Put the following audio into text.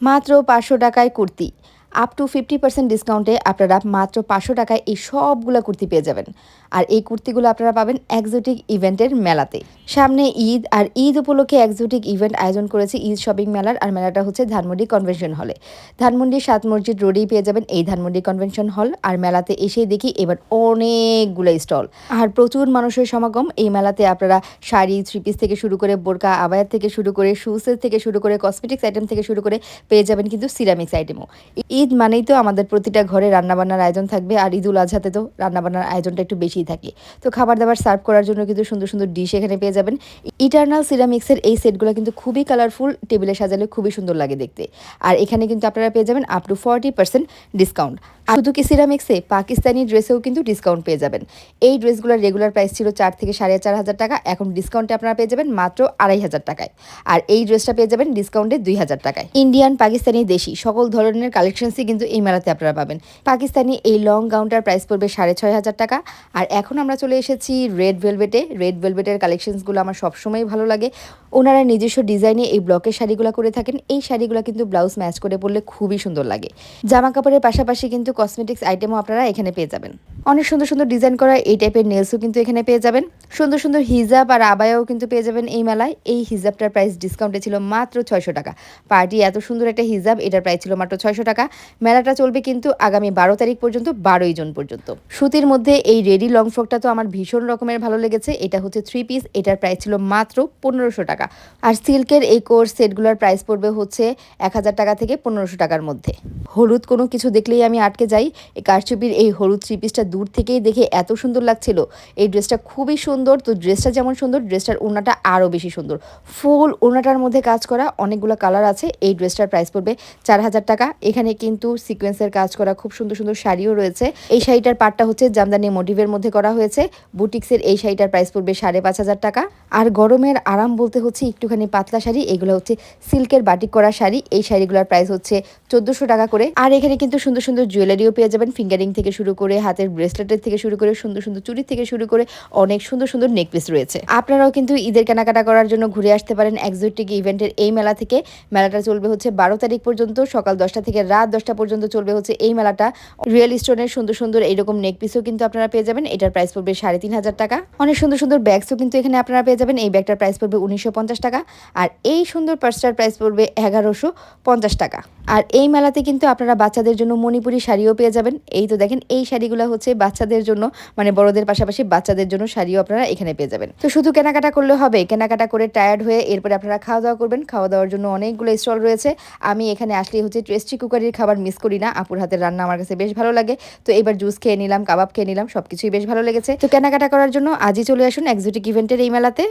মাত্র পাঁচশো টাকায় kurti. Up to fifty percent ডিসকাউন্টে আপনারা মাত্র পাঁচশো টাকায় এই সবগুলো কুর্তি পেয়ে যাবেন। আর এই কুর্তিগুলো আপনারা পাবেন এক্সোটিক ইভেন্টের মেলাতে। সামনে ঈদ, আর ঈদ উপলক্ষে এক্সোটিক ইভেন্ট আয়োজন করেছে ঈদ শপিং মেলার, আর মেলাটা হচ্ছে ধানমন্ডি কনভেনশন হলে ধানমন্ডি সাত মসজিদ রোডেই পেয়ে যাবেন এই ধানমন্ডি কনভেনশন হল আর মেলাতে এসেই দেখি এবার অনেকগুলো স্টল আর প্রচুর মানুষের সমাগম, এই মেলাতে আপনারা শাড়ি থ্রি পিস থেকে শুরু করে বোরকা, আবায়াত থেকে শুরু করে শুজের থেকে শুরু করে কসমেটিক্স আইটেম থেকে শুরু করে পেয়ে যাবেন কিন্তু সিরামিক্স আইটেমও ঈদ মানেই তো আমাদের প্রতিটা ঘরে রান্নাবান্নার আয়োজন থাকবে, আর ঈদুল আজহাতে তো রান্নাবান্নার আয়োজনটা একটু বেশিই থাকে। তো খাবার দাবার সার্ভ করার জন্য কিন্তু সুন্দর সুন্দর ডিশ এখানে পেয়ে যাবেন। ইটার্নাল সিরামিক্সের এই সেটগুলো কিন্তু খুবই কালারফুল টেবিলে সাজালে খুবই সুন্দর লাগে দেখতে। আর এখানে কিন্তু আপনারা পেয়ে যাবেন up to forty percent discount শুধু কি সিরামিক্সে পাকিস্তানি ড্রেসেও কিন্তু ডিসকাউন্ট পেয়ে যাবেন। এই ড্রেসগুলোর রেগুলার প্রাইস ছিল চার থেকে সাড়ে চার হাজার টাকা, এখন ডিসকাউন্টে আপনারা পেয়ে যাবেন মাত্র আড়াই হাজার টাকায়। আর এই ড্রেসটা পেয়ে যাবেন ডিসকাউন্টে দুই হাজার টাকায়। ইন্ডিয়ান পাকিস্তানি, দেশি, সকল ধরনের কালেকশনসই কিন্তু এই মেলাতে আপনারা পাবেন। পাকিস্তানি এই লং গাউনটার প্রাইস পড়বে সাড়ে ছয় হাজার টাকা। আর এখন আমরা চলে এসেছি রেড ভেলভেটে রেড ভেলভেটের কালেকশনসগুলো আমার সবসময় ভালো লাগে। ওনারা নিজস্ব ডিজাইনে এই ব্লকের শাড়িগুলো করে থাকেন। এই শাড়িগুলো কিন্তু ব্লাউজ ম্যাচ করে পরলে খুবই সুন্দর লাগে। জামা কাপড়ের পাশাপাশি কিন্তু কসমেটিক্স আইটেমও আপনারা এখানে পেয়ে যাবেন। অনেক সুন্দর সুন্দর ডিজাইন করা এই টাইপের নেলসও কিন্তু এখানে পেয়ে যাবেন। সুন্দর সুন্দর হিজাব আর আবায়াও কিন্তু পেয়ে যাবেন এই মেলায়। এই হিজাবটার প্রাইস ডিসকাউন্টে ছিল মাত্র ছয়শো টাকা। পার্টি এত সুন্দর একটা হিজাব এটার প্রাইস ছিল মাত্র ছয়শো টাকা। মেলাটা চলবে কিন্তু আগামী বারো তারিখ পর্যন্ত, বারোই জুন পর্যন্ত। সুতির মধ্যে এই রেডি লং ফ্রকটা তো আমার ভীষণ রকমের ভালো লেগেছে। এটা হচ্ছে থ্রি পিস এটার প্রাইস ছিল মাত্র পনেরোশো টাকা। আর সিল্কের এই কোর্স সেটগুলোর প্রাইস পড়বে হচ্ছে এক হাজার টাকা থেকে পনেরোশো টাকার মধ্যে। হলুদ কোনো কিছু দেখলেই আমি আটকে যাই। এই কারচুপির এই হলুদ থ্রি পিসটা দূর থেকেই দেখে এত সুন্দর লাগছিল। এই ড্রেসটা খুবই সুন্দর, তো ড্রেসটা যেমন সুন্দর, ড্রেসটার ওড়নাটা আরও বেশি সুন্দর। ফুল ওড়নাটার মধ্যে কাজ করা অনেকগুলো কালার আছে। এই ড্রেসটার প্রাইস পড়বে চার হাজার টাকা। এখানে কিন্তু সিকোয়েন্সের কাজ করা খুব সুন্দর সুন্দর শাড়িও রয়েছে। এই শাড়িটার পাটটা হচ্ছে জামদানি মোটিভের মধ্যে করা হয়েছে। বুটিক্সের এই শাড়িটার প্রাইস পড়বে সাড়ে পাঁচ হাজার টাকা। আর গরমের আরাম বলতে হচ্ছে একটুখানি পাতলা শাড়ি, এগুলো হচ্ছে সিল্কের বাটিক করা শাড়ি। এই শাড়িগুলোর প্রাইস হচ্ছে চোদ্দোশো টাকা করে। আর এখানে কিন্তু সুন্দর সুন্দর জুয়েলারিও পেয়ে যাবেন। ফিঙ্গারিং থেকে শুরু করে, হাতের ব্রেসলেটের থেকে শুরু করে, সুন্দর সুন্দর চুরি থেকে শুরু করে অনেক সুন্দর সুন্দর নেকপিস রয়েছে। আপনারাও কিন্তু ঈদের কেনাকাটা করার জন্য ঘুরে আসতে পারেন এক্সোটিক ইভেন্টের এই মেলা থেকে। মেলাটা চলবে হচ্ছে বারো তারিখ পর্যন্ত, সকাল দশটা থেকে রাত দশটা পর্যন্ত চলবে হচ্ছে এই মেলাটা। রিয়েল স্টোনের সুন্দর সুন্দর এইরকম নেকপিসও কিন্তু আপনারা পেয়ে যাবেন। এটার প্রাইস পড়বে সাড়ে তিন হাজার টাকা। অনেক সুন্দর সুন্দর ব্যাগসও কিন্তু এখানে আপনারা পেয়ে যাবেন। এই ব্যাগটার প্রাইস পড়বে উনিশশো পঞ্চাশ টাকা। আর এই সুন্দর পার্সটার প্রাইস পড়বে এগারোশো পঞ্চাশ টাকা। আর এই মেলাতে কিন্তু আপনারা বাচ্চাদের জন্য মণিপুরি শাড়িও পেয়ে যাবেন। এই তো দেখেন, এই শাড়িগুলো হচ্ছে বাচ্চাদের জন্য মানে বড়দের পাশাপাশি বাচ্চাদের জন্য শাড়িও আপনারা এখানে পেয়ে যাবেন। তো শুধু কেনাকাটা করলে হবে, কেনাকাটা করে টায়ার্ড হয়ে এরপরে আপনারা খাওয়া দাওয়া করবেন। খাওয়া দাওয়ার জন্য অনেকগুলো স্টল রয়েছে। আমি এখানে আসলেই হচ্ছে টেস্টি কুকারির খাবার মিস করি না। আপুর হাতের রান্না আমার কাছে বেশ ভালো লাগে। তো এবার জুস খেয়ে নিলাম, কাবাব খেয়ে নিলাম, সবকিছুই বেশ ভালো লেগেছে। তো কেনাকাটা করার জন্য আজই চলে আসুন এক্সোটিক ইভেন্টের এই মেলাতে।